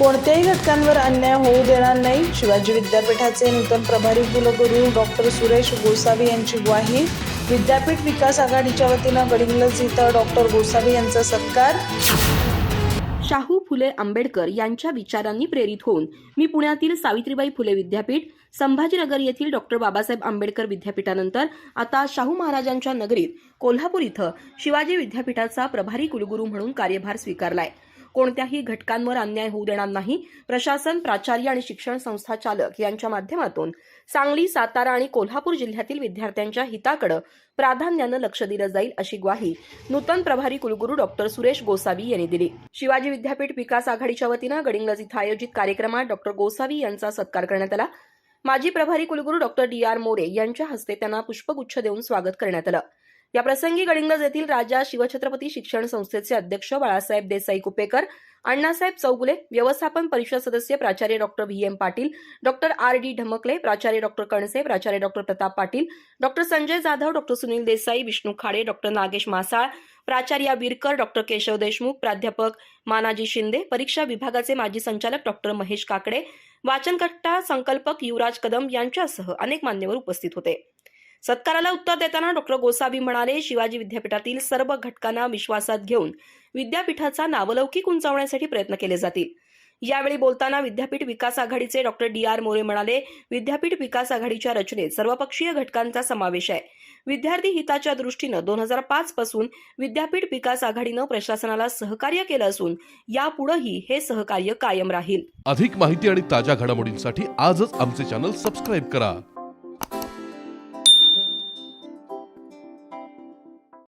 कोणत्याही घटकांवर अन्याय होऊ देणार नाही. शिवाजी विद्यापीठाचे नूतन प्रभारी कुलगुरू डॉक्टर सुरेश गोसावी यांची ग्वाही. विद्यापीठ विकास आघाडीच्या वतीनं गडिंगलज इथं डॉक्टर गोसावी यांचा सत्कार. शाहू फुले आंबेडकर यांच्या विचारांनी प्रेरित होऊन मी पुण्यातील सावित्रीबाई फुले विद्यापीठ संभाजीनगर येथील डॉक्टर बाबासाहेब आंबेडकर विद्यापीठानंतर आता शाहू महाराजांच्या नगरीत कोल्हापूर इथं शिवाजी विद्यापीठाचा प्रभारी कुलगुरू म्हणून कार्यभार स्वीकारलाय. कोणत्याही घटकांवर अन्याय होऊ देणार नाही. प्रशासन प्राचार्य आणि शिक्षण संस्था चालक यांच्या माध्यमातून सांगली सातारा आणि कोल्हापूर जिल्ह्यातील विद्यार्थ्यांच्या हिताकडे प्राधान्यानं लक्ष दिलं जाईल अशी ग्वाही नूतन प्रभारी कुलगुरू डॉक्टर सुरेश गोसावी यांनी दिली. शिवाजी विद्यापीठ विकास आघाडीच्या वतीनं गडिंगलज इथं आयोजित कार्यक्रमात डॉक्टर गोसावी यांचा सत्कार करण्यात आला. माजी प्रभारी कुलगुरू डॉक्टर डी आर मोरे यांच्या हस्ते त्यांना पुष्पगुच्छ देऊन स्वागत करण्यात आलं. या प्रसंगी गडिंगज येथील राजा शिवछत्रपती शिक्षण संस्थेचे अध्यक्ष बाळासाहेब देसाई कुपेकर अण्णासाहेब चौगुले व्यवस्थापन परिषद सदस्य प्राचार्य doctor V. M. Patil doctor R. D. Dhamkale प्राचार्य डॉक्टर कणसे प्राचार्य doctor Pratap Patil doctor Sanjay Jadhav doctor Sunil Desai Vishnu Khade doctor Nagesh Masal प्राचार्य विरकर डॉक्टर केशव देशमुख प्राध्यापक मानाजी शिंदे परीक्षा विभागाचे माजी संचालक डॉक्टर महेश काकडे वाचनकर्ता संकल्पक युवराज कदम यांच्यासह अनेक मान्यवर उपस्थित होते. सत्काराला उत्तर देताना डॉक्टर गोसावी म्हणाले शिवाजी विद्यापीठातील सर्व घटकांना विश्वासात घेऊन विद्यापीठाचा नावलौकिक उंचावण्यासाठी प्रयत्न केले जातील. यावेळी बोलताना विद्यापीठ विकास आघाडीचे डॉक्टर डी आर मोरे म्हणाले विद्यापीठ विकास आघाडीच्या रचनेत सर्वपक्षीय घटकांचा समावेश आहे. विद्यार्थी हिताच्या दृष्टीनं दोन हजार पाच पासून विद्यापीठ विकास आघाडीनं प्रशासनाला सहकार्य केलं असून यापुढेही हे सहकार्य कायम राहील. अधिक माहिती आणि ताज्या घडामोडींसाठी आजच आमचे चॅनल सबस्क्राईब करा.